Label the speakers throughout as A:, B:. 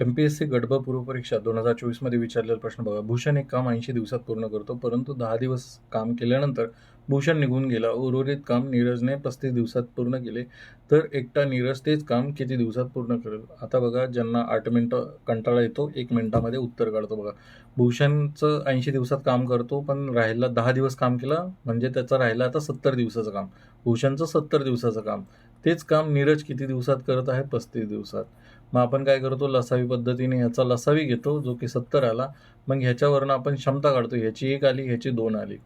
A: M P S C गडब पूर्व परीक्षा दोन हजार चोवीसमध्ये विचारलेला प्रश्न बघा. भूषण एक काम ऐंशी दिवसात पूर्ण करतो परंतु दहा दिवस काम केल्यानंतर भूषण निघून गेला. उर्वरित काम नीरजने पस्तीस दिवसात पूर्ण केले. तर एकटा नीरज तेच काम किती दिवसात पूर्ण करेल? आता बघा ज्यांना आठ मिनटं कंटाळा येतो एक मिनटामध्ये उत्तर काढतो बघा. भूषणचं ऐंशी दिवसात काम करतो पण राहिला दहा दिवस काम केलं म्हणजे त्याचं राहिलं आता सत्तर दिवसाचं काम. भूषणचं सत्तर दिवसाचं काम. तेच काम नीरज किती दिवसात करत आहे? पस्तीस दिवसात. मग आपण काय करतो लसावी पद्धतीने ह्याचा लसावी घेतो जो की सत्तर आला. मग ह्याच्यावरनं आपण क्षमता काढतो. ह्याची एक आली ह्याची दोन आली.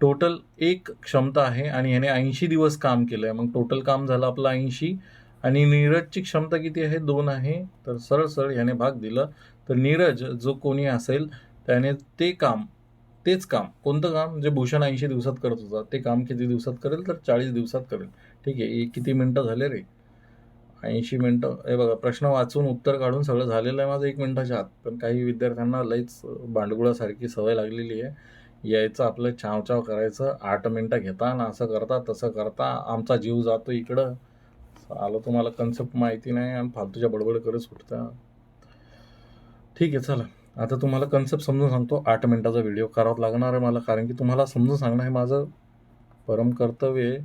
A: टोटल एक क्षमता आहे आणि ह्याने ऐंशी दिवस काम केलं आहे मग टोटल काम झालं आपलं ऐंशी. आणि नीरजची क्षमता किती आहे? दोन आहे. तर सरळ सरळ ह्याने भाग दिलं. तर नीरज जो कोणी असेल त्याने ते काम तेच काम कोणतं काम? जे भूषण ऐंशी दिवसात करत होता ते काम किती दिवसात करेल? तर चाळीस दिवसात करेल. ठीक आहे. किती मिनटं झाले रे? ऐंशी मिनटं. हे बघा प्रश्न वाचून उत्तर काढून सगळं झालेलं आहे माझं एक मिनटाच्या आत. पण काही विद्यार्थ्यांना लईच भांडगुळासारखी सवय लागलेली आहे. यायचं आपलं चावचाव करायचं आठ मिनटं घेता ना असं करता तसं करता आमचा जीव जातो इकडं. आलं तुम्हाला कन्सेप्ट माहिती नाही आणि फालतूच्या बडबड करत सुटता. ठीक आहे चला. आता तुम्हाला कन्सेप्ट समजून सांगतो. आठ मिनटाचा व्हिडिओ करावा लागणार आहे मला कारण की तुम्हाला समजून सांगणं हे माझं परम कर्तव्य आहे.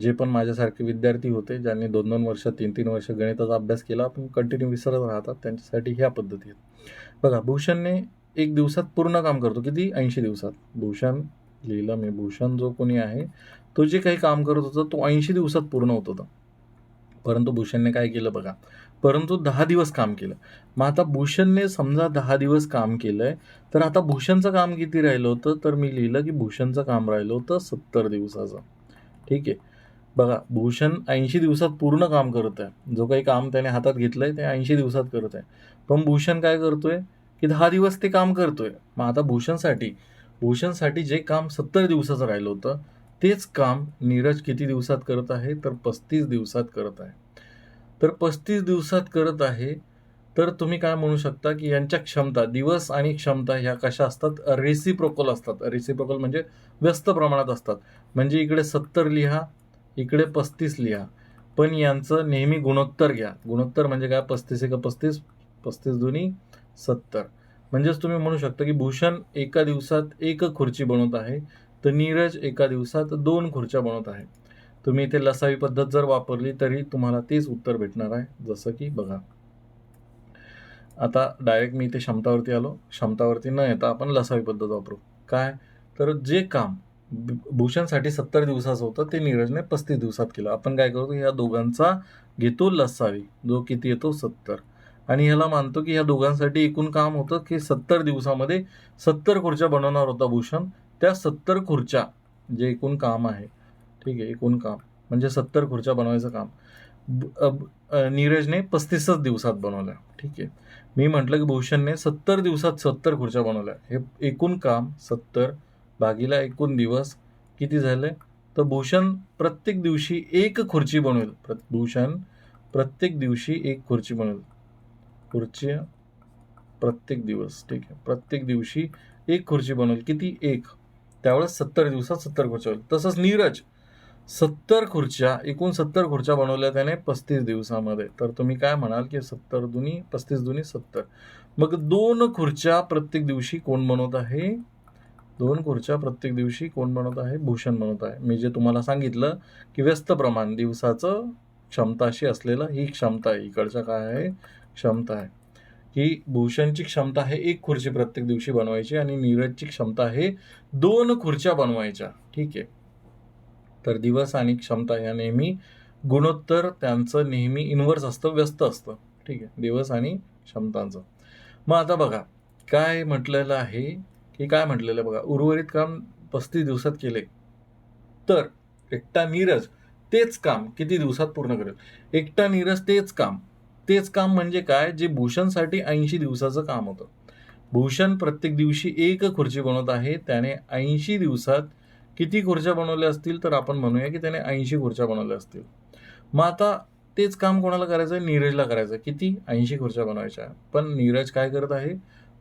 A: जे पण माझ्यासारखे विद्यार्थी होते ज्यांनी दोन दोन वर्ष तीन तीन वर्ष गणिताचा अभ्यास केला पण कंटिन्यू विसरत राहतात. त्यांच्यासाठी ह्या पद्धती आहेत. बघा भूषणने एक दिवसात पूर्ण काम करतो. किती? ऐंशी दिवसात. भूषण लिहिलं मी. भूषण जो कोणी आहे तो जे काही काम करत होता तो ऐंशी दिवसात पूर्ण होत होता. परंतु भूषणने काय केलं बघा? परंतु दहा दिवस काम केलं. मग आता भूषणने समजा दहा दिवस काम केलं आहे तर आता भूषणचं काम किती राहिलं होतं? तर मी लिहिलं की भूषणचं काम राहिलं होतं सत्तर दिवसाचं. ठीक आहे? बघा भूषण ऐंशी दिवसात पूर्ण काम करत आहे. जो काही काम त्याने हातात घेतलं आहे ते ऐंशी दिवसात करत आहे. पण भूषण काय करतोय? की दहा दिवस ते काम करतोय. मग आता भूषणसाठी भूषणसाठी जे काम सत्तर दिवसाचं राहिलं होतं तेच काम नीरज किती दिवसात करत आहे? तर पस्तीस दिवसात करत आहे. तर पस्तीस दिवसात करत आहे तर तुम्ही काय म्हणू शकता की यांच्या क्षमता दिवस आणि क्षमता ह्या कशा असतात? रेसिप्रोकल असतात. रेसिप्रोकल म्हणजे व्यस्त प्रमाणात असतात. म्हणजे इकडे सत्तर लिहा इकडे पस्तीस लिहा. पण यांचं नेहमी गुणोत्तर घ्या. गुणोत्तर म्हणजे काय? पस्तीस एक पस्तीस पस्तीस दोन्ही सत्तर. म्हणजेच तुम्ही म्हणू शकता की भूषण एका दिवसात एक खुर्ची बनवत आहे तर नीरज एका दिवसात दोन खुर्च्या बनवत आहे. तुम्ही इथे लसावी पद्धत जर वापरली तरी तुम्हाला तेच उत्तर भेटणार आहे. जसं की बघा. आता डायरेक्ट मी इथे क्षमतावरती आलो. क्षमतावरती न येता आपण लसावी पद्धत वापरू. काय? तर जे काम भूषणसाठी सत्तर दिवसाचं होतं ते नीरजने पस्तीस दिवसात केलं. आपण काय करतो या दोघांचा घेतो लसावी. जो किती येतो सत्तर. आणि ह्याला मानतो की ह्या दोघांसाठी एकूण काम होतं की सत्तर दिवसामध्ये सत्तर खुर्च्या बनवणार होता भूषण. त्या सत्तर खुर्च्या जे एकूण काम आहे ठीक आहे एकूण काम म्हणजे सत्तर खुर्च्या बनवायचं काम नीरजने पस्तीसच दिवसात बनवल्या ठीक आहे. मी म्हटलं की भूषणने सत्तर दिवसात सत्तर खुर्च्या बनवल्या. हे एकूण काम सत्तर भागीला एकूण दिवस किती झाले? तर भूषण प्रत्येक दिवशी एक खुर्ची बनवेल. प्र भूषण प्रत्येक दिवशी एक खुर्ची बनवेल. खुर्ची प्रत्येक दिवस ठीक आहे. प्रत्येक दिवशी एक खुर्ची बनवेल. किती? एक. त्यावेळेस सत्तर दिवसात सत्तर खुर्च्या होईल तसंच नीरज सत्तर खुर्च्या एकूण सत्तर खुर्च्या बनवल्या त्याने पस्तीस दिवसामध्ये. तर तुम्ही काय म्हणाल की सत्तर दुनी पस्तीस दुनी सत्तर? मग दोन खुर्च्या प्रत्येक दिवशी कोण बनवत आहे? दोन खुर्च्या प्रत्येक दिवशी कोण बनवत आहे? भूषण बनवत आहे. मी जे तुम्हाला सांगितलं की व्यस्त प्रमाण दिवसाचं क्षमताशी असलेलं ही क्षमता आहे. इकडचं काय आहे? क्षमता आहे. की भूषणची क्षमता आहे एक खुर्ची प्रत्येक दिवशी बनवायची आणि नीरजची क्षमता आहे दोन खुर्च्या बनवायच्या. ठीक आहे. तर दिवस आणि क्षमता ह्या नेहमी गुणोत्तर त्यांचं नेहमी इन्व्हर्स असतं व्यस्त असतं. ठीक आहे. दिवस आणि क्षमतांचं. मग आता बघा काय म्हटलेलं आहे? हे काय म्हटलेलं बघा उर्वरित काम पस्तीस दिवसात केले. तर एकटा नीरज तेच काम किती दिवसात पूर्ण करेल? एकटा नीरज तेच काम. तेच काम म्हणजे काय? जे भूषणसाठी ऐंशी दिवसाचं काम होतं. भूषण प्रत्येक दिवशी एक खुर्ची बनवत आहे. त्याने ऐंशी दिवसात किती खुर्च्या बनवल्या असतील तर आपण म्हणूया की त्याने ऐंशी खुर्च्या बनवल्या असतील. मग आता तेच काम कोणाला करायचं आहे नीरजला करायचं आहे किती? ऐंशी खुर्च्या बनवायच्या. पण नीरज काय करत आहे?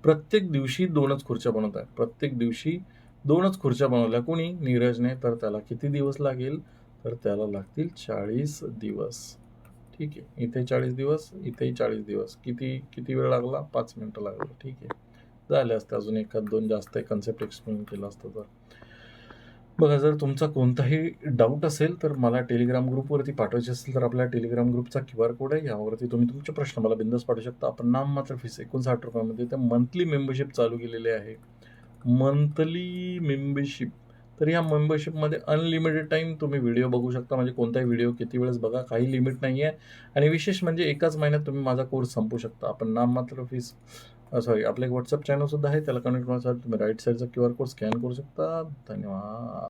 A: प्रत्येक दिवशी दोनच खुर्च्या बनवत आहे प्रत्येक दिवशी दोनच खुर्च्या बनवल्या. कोणी? नीरजने. तर त्याला किती दिवस लागेल? तर त्याला लागतील चाळीस दिवस. ठीक आहे. इथे चाळीस दिवस इथेही चाळीस दिवस. किती किती वेळ लागला? पाच मिनटं लागलं. ठीक आहे. झाले असते अजून एखाद दोन जास्त कन्सेप्ट एक्सप्लेन केला असतं तर. बघा जर तुमचा कोणताही डाऊट असेल तर मला टेलिग्राम ग्रुपवरती पाठवायचे असेल तर आपल्या टेलिग्राम ग्रुपचा क्यू आर कोड आहे. यावरती तुम्ही तुमचे प्रश्न मला बिंदास पाठवू शकता. आपण नाम मात्र फीस एकोणसाठ रुपयामध्ये तर मंथली मेंबरशिप चालू केलेली आहे. मंथली मेंबरशिप तर या मेंबरशिपमध्ये अनलिमिटेड टाईम तुम्ही व्हिडिओ बघू शकता. म्हणजे कोणताही व्हिडिओ किती वेळेस बघा काही लिमिट नाही आहे आणि विशेष म्हणजे एकाच महिन्यात तुम्ही माझा कोर्स संपू शकता. आपण नाम मात्र फीस सॉरी आपलं एक व्हॉट्सअप चॅनलसुद्धा आहे. त्याला कनेक्ट करण्यासाठी तुम्ही राईट साईडचा क्यू आर कोड स्कॅन करू शकता. धन्यवाद.